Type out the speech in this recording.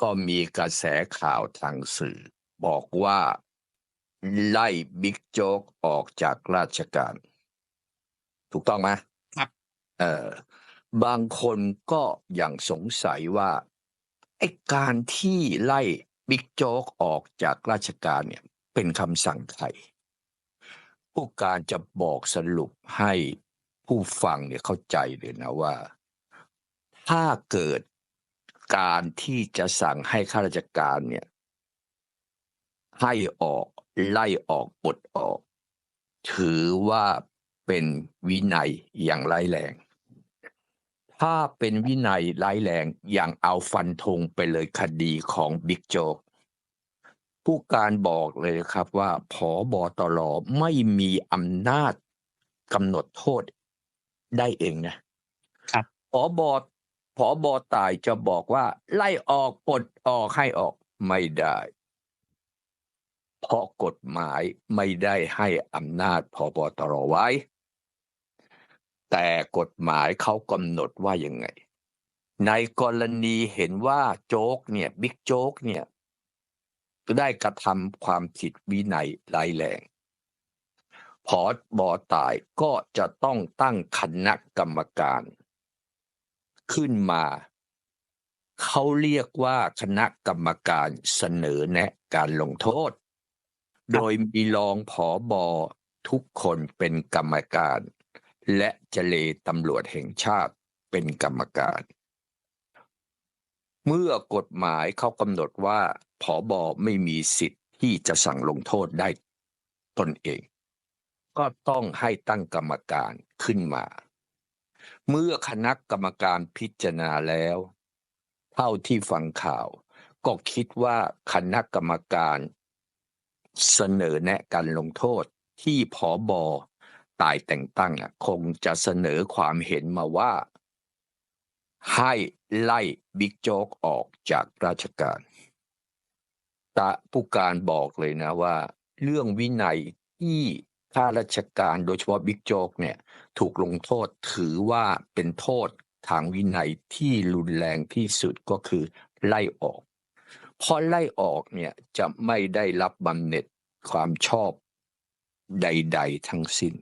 ก็มีกระแสข่าวทางสื่อ บอกว่าไล่บิ๊กโจ๊กออกจากราชการ ถูกต้องไหมครับ เออบางคนก็ยังสงสัยว่าไอ้การที่ไล่บิ๊กโจ๊กออกจากราชการเนี่ย เป็นคำสั่งใครผู้การจะบอกสรุปให้ผู้ฟังเนี่ยเข้าใจเลยนะว่า ถ้าเกิด การที่จะสั่งให้ข้าราชการเนี่ยให้ออกไล่ออกปลดออก ถือว่าเป็นวินัยอย่างร้ายแรง ถ้าเป็นวินัยร้ายแรงอย่างเอาฟันธงไปเลยคดีของบิ๊กโจ๊กผู้การบอกเลยครับว่าผอบอตรไม่มีอำนาจกำหนดโทษได้เองนะครับผอบอ ผอบอตายจะบอกว่า ไล่ออกปลดออกให้ออกไม่ได้ เพราะกฎหมายไม่ได้ให้อำนาจพบตรไว้ แต่กฎหมายเขากำหนดว่ายังไง ในกรณีเห็นว่าโจ๊กเนี่ยบิ๊กโจ๊กเนี่ยได้กระทำความผิดวินัยร้ายแรงพอบอตายก็จะต้องตั้งคณะกรรมการ ขึ้นมา เขาเรียกว่าคณะกรรมการเสนอแนะการลงโทษ โดยมีรองผอบอทุกคนเป็นกรรมการ และเจเลตำรวจแห่งชาติเป็นกรรมการ เมื่อกฎหมายเขากำหนดว่าผอบอไม่มีสิทธิ์ที่จะสั่งลงโทษได้ตนเอง ก็ต้องให้ตั้งกรรมการขึ้นมา เมื่อคณะกรรมการพิจารณาแล้ว เท่าที่ฟังข่าว ก็คิดว่าคณะกรรมการเสนอแนะการลงโทษที่ผอบอตายแต่งตั้งคงจะเสนอความเห็นมาว่า ให้ไล่บิ๊กโจ๊กออกจากราชการตะผู้การบอกเลยนะว่า เรื่องวินัยที่ ข้าราชการโดยเฉพาะบิ๊กโจ๊กเนี่ยถูกลงโทษถือว่าเป็นโทษทางวินัยที่รุนแรงที่สุดก็คือไล่ออก เพราะไล่ออกเนี่ยจะไม่ได้รับบำเหน็จความชอบใด ๆ ทั้งสิ้น